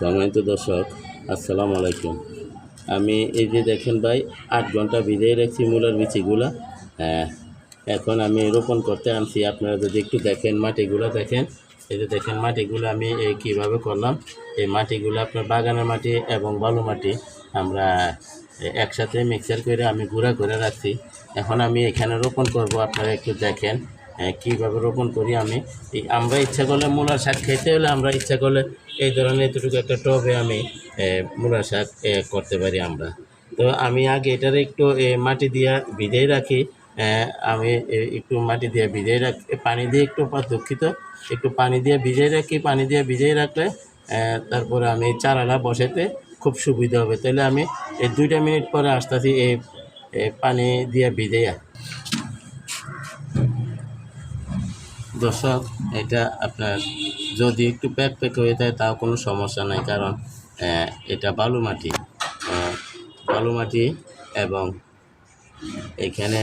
সম্মানিত দর্শক, আসসালামু আলাইকুম। আমি এই যে দেখেন ভাই, আট ঘণ্টা ভিজিয়ে রাখছি মূলার বিচিগুলা। হ্যাঁ এখন আমি রোপণ করতে আনছি। আপনারা যদি একটু দেখেন মাটিগুলো দেখেন, এই যে দেখেন মাটিগুলো আমি এই কীভাবে করলাম। এই মাটিগুলো আপনার বাগানের মাটি এবং বালু মাটি আমরা একসাথে মিক্সার করে আমি গুঁড়া করে রাখছি। এখন আমি এখানে রোপণ করব, আপনারা একটু দেখেন। কীভাবে রোপণ করি আমি? এই আমরা ইচ্ছা করলে মূলার শাক খেতে হলে আমরা ইচ্ছা করলে এই ধরনের এতটুকু একটা টবে আমি মূলার শাক করতে পারি আমরা। তো আমি আগে এটার একটু মাটি দিয়া ভিজেই রাখি। আমি একটু মাটি দিয়ে ভিজেই রাখি পানি দিয়ে একটু দুঃখিত একটু পানি দিয়ে ভিজেই রাখি, পানি দিয়ে ভিজেই রাখলে তারপরে আমি চারাটা বসাতে খুব সুবিধা হবে। তাহলে আমি এই দুইটা মিনিট পরে আসতেছি এই এই পানি দিয়ে ভিজেই দর্শক এটা আপনার যদি একটু প্যাক প্যাক হয়ে যায় তাও কোনো সমস্যা নাই কারণ এটা বালু মাটি বালু মাটি এবং এখানে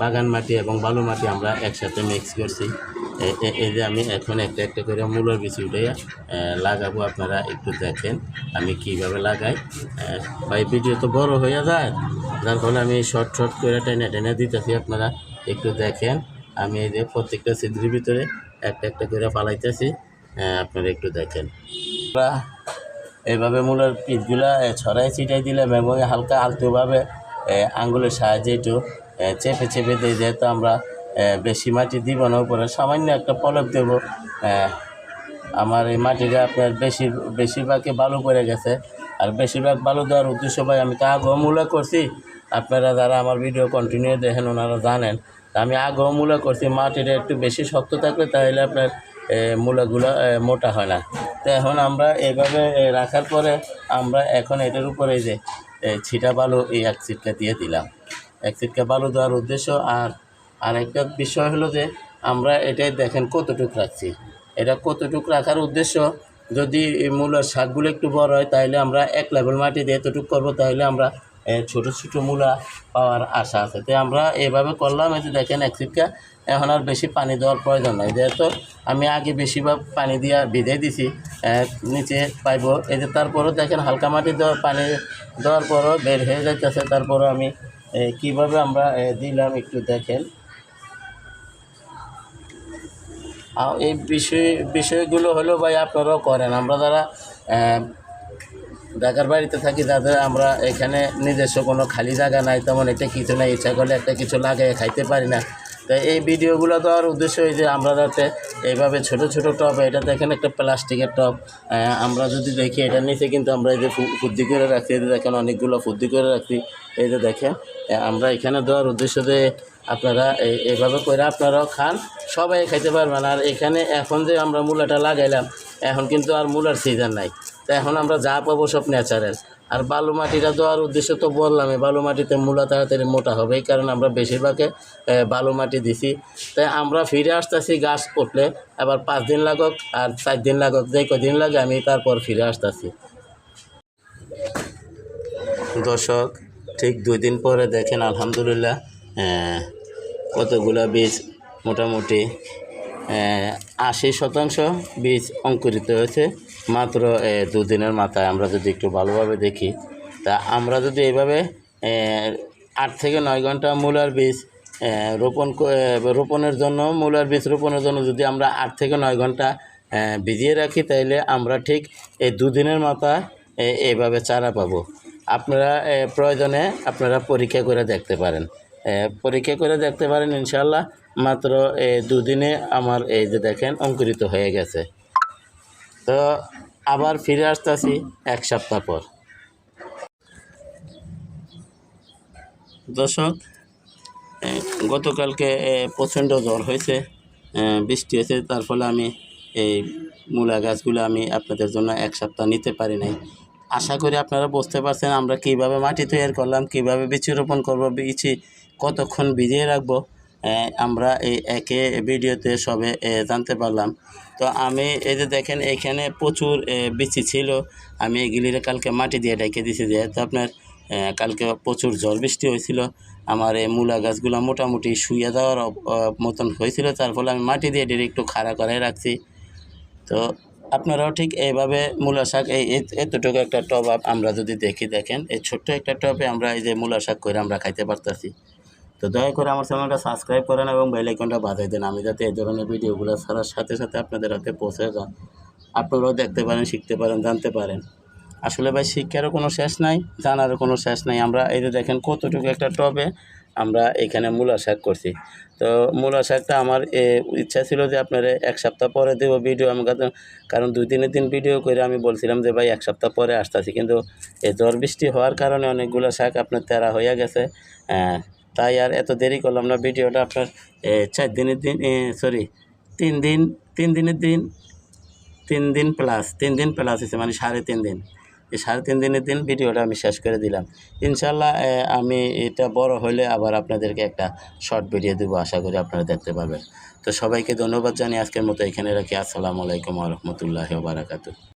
বাগান মাটি এবং বালু মাটি আমরা একসাথে মিক্স করছি। এই যে আমি এখন একটা একটা করে মূলের বিচি উঠে লাগাবো আপনারা একটু দেখেন আমি কীভাবে লাগাই। আহ, ভাই ভিডিও তো বড় হয়ে যায় যার ফলে আমি শর্ট শর্ট করে টেনে টেনে দিতেছি আপনারা একটু দেখেন। আমি এই যে প্রত্যেকটা সিদ্ধির ভিতরে একটা একটা করে ফালাইতেছি আপনারা একটু দেখেন। এইভাবে মূলের পিসগুলা এ, ছড়াই ছিটাই দিলাম এবং হালকা আলতোভাবে আঙ্গুলের সাহায্যে একটু চেপে চেপে দিই যেহেতু আমরা বেশি মাটি দিব না উপরে সামান্য একটা পলক দেব। আমার এই মাটিটা আপনার বেশি বেশিরভাগই বালু পড়ে গেছে। আর বেশিরভাগ বালু দেওয়ার উদ্দেশ্য ভাই আমি আগেও মূলা করছি। আপনারা যারা আমার ভিডিও কন্টিনিউ দেখেন ওনারা জানেন আমি আগেও মূলা করছি মাটিটা একটু বেশি শক্ত থাকলে তাহলে আপনার মূলাগুলো মোটা হয় না। তো এখন আমরা এইভাবে এ, রাখার পরে আমরা এখন এটার উপরে যে ছিটা বালু এই এক ছিটকা দিয়ে দিলাম। এক ছিটকা বালু দেওয়ার উদ্দেশ্য আর আর একটা বিষয় হলো যে আমরা এটাই দেখেন কতটুক রাখছি। এটা কতটুক রাখার উদ্দেশ্য যদি মূলার শাকগুলো একটু বড় হয় তাহলে আমরা এক লেভেল মাটি দিয়ে এতটুকু করব তাহলে আমরা ছোট ছোট মূলা পাওয়ার আশা আছে। তো আমরা এভাবে করলাম, এই যে দেখেন এক ছিটকা এখন আর বেশি পানি দেওয়ার প্রয়োজন নাই। যেহেতু আমি আগে বেশিরভাগ পানি দিয়া ভিজে দিছি নিচে পাইব। এই যে তারপরও দেখেন হালকা মাটি দেওয়ার পানি দেওয়ার পরও বের হয়ে যাইতেছে। তারপরও আমি কীভাবে আমরা দিলাম একটু দেখেন। এই বিষয়, বিষয়গুলো হলো ভাই আপনারাও করেন। আমরা যারা ঢাকার বাড়িতে থাকি তাদের আমরা এখানে নিজস্ব কোনো খালি জায়গা নাই তেমন এটা কিছু নাই। ইচ্ছা করলে একটা কিছু লাগাই খাইতে পারি না। তো এই ভিডিওগুলো দেওয়ার উদ্দেশ্য এই যে আমরা যাতে এইভাবে ছোট ছোট টব এটা দেখেন একটা প্লাস্টিকের আহ, আমরা যদি দেখি এটার নিচে কিন্তু আমরা এই যে ফুদ্দি করে রাখছি এই যে দেখেন অনেকগুলো ফুদ্দি করে রাখছি এই যে দেখেন আমরা এখানে দেওয়ার উদ্দেশ্য যে আপনারা এই- এইভাবে করে আপনারাও খান সবাই খাইতে পারবেন। আর এখানে এখন যে আমরা মূলাটা লাগাইলাম এখন কিন্তু আর মূলার সিজন নাই। তো এখন আমরা যা পাবো সব ন্যাচারাল। আর বালু মাটিটা দেওয়ার উদ্দেশ্য তো বললাম বালু মাটিতে মূলা তাড়াতাড়ি মোটা হবে, এই কারণে আমরা বেশিরভাগে বালু মাটি দিছি। তাই আমরা ফিরে আসতেছি গাছ উঠলে আবার পাঁচ দিন লাগুক আর চার দিন লাগুক, যে কদিন লাগে আমি তারপর ফিরে আসতেছি। দর্শক, ঠিক দুই দিন পরে দেখেন, আলহামদুলিল্লাহ কতগুলা বীজ মোটামুটি আশি শতাংশ বীজ অঙ্কুরিত হয়েছে। মাত্র দুদিনের মাথায় আমরা যদি একটু ভালোভাবে দেখি, তা আমরা যদি এইভাবে আট থেকে নয় ঘণ্টা মূলার বীজ রোপণ রোপণের জন্য, মূলার বীজ রোপণের জন্য যদি আমরা আট থেকে নয় ঘণ্টা ভিজিয়ে রাখি, তাইলে আমরা ঠিক এই দুদিনের মাথায়, এ- এইভাবে চারা পাবো। আপনারা প্রয়োজনে আপনারা পরীক্ষা করে দেখতে পারেন। পরীক্ষা করে দেখতে পারেন ইনশাল্লাহ মাত্র এ, দুদিনে আমার এই যে দেখেন অঙ্কুরিত হয়ে গেছে। তো আবার ফিরে আসতেছি এক সপ্তাহ পর। দর্শক গতকালকে প্রচণ্ড জ্বর হয়েছে বৃষ্টি হয়েছে তার ফলে আমি এই মূলা গাছগুলো আমি আপনাদের জন্য এক সপ্তাহ নিতে পারি নাই। আশা করি আপনারা বুঝতে পারছেন আমরা কীভাবে মাটি তৈরি করলাম, কীভাবে বীজ রোপণ করব বীজ কতক্ষণ ভিজিয়ে রাখব আমরা এই একে ভিডিওতে সবে জানতে পারলাম। তো আমি এই যে দেখেন, এখানে প্রচুর বিচি ছিল। আমি এগুলিরে কালকে মাটি দিয়ে ডেকে দিয়েছি যেহেতু আপনার কালকে প্রচুর ঝড় বৃষ্টি হয়েছিল। আমার এই মূলা গাছগুলো মোটামুটি শুয়ে যাওয়ার মতন হয়েছিল তার ফলে আমি মাটি দিয়ে একটু খাড়া করাই রাখছি। তো আপনারাও ঠিক এইভাবে মূলা শাক, এই এতটুকু একটা টব আপ- আমরা যদি দেখি, দেখেন, এই ছোট্ট একটা টবে আমরা এই যে মূলা শাক করে আমরা খাইতে পারতেছি। তো দয়া করে আমার চ্যানেলটা সাবস্ক্রাইব করেন এবং বেলাইকনটা বাজাই দেন। আমি যাতে এই ধরনের ভিডিওগুলো ছাড়ার সাথে সাথে আপনাদের হাতে পৌঁছে যান। আপনারাও দেখতে পারেন, শিখতে পারেন, জানতে পারেন। আসলে ভাই শিক্ষারও কোনো শেষ নাই, জানারও কোনো শেষ নাই। আমরা এই যে দেখেন কতটুকু একটা টবে আমরা এখানে মূলা শাক করছি। তো মূলা শাকটা আমার ইচ্ছা ছিল যে আপনারা এক সপ্তাহ পরে দেবো ভিডিও আমি কারণ দুই তিনের দিন ভিডিও করে আমি বলছিলাম যে ভাই এক সপ্তাহ পরে আসতেছি। কিন্তু এই ঝড় বৃষ্টি হওয়ার কারণে অনেকগুলো শাক আপনার তেরা হয়ে গেছে। তাই আর এত দেরি করলাম না ভিডিওটা আপনার চার দিনের দিন সরি, তিন দিন, তিন দিনের দিন, তিন দিন প্লাস তিন দিন প্লাস হয়েছে মানে সাড়ে তিন দিন। এই সাড়ে তিন দিনের দিন ভিডিওটা আমি শেষ করে দিলাম। ইনশাল্লাহ আমি এটা বড় হলে আবার আপনাদেরকে একটা শর্ট ভিডিও দেবো, আশা করি আপনারা দেখতে পাবেন। তো সবাইকে ধন্যবাদ জানিয়ে আজকের মতো এখানে রাখি। আসসালামু আলাইকুম রহমতুল্লাহ বারাকাতু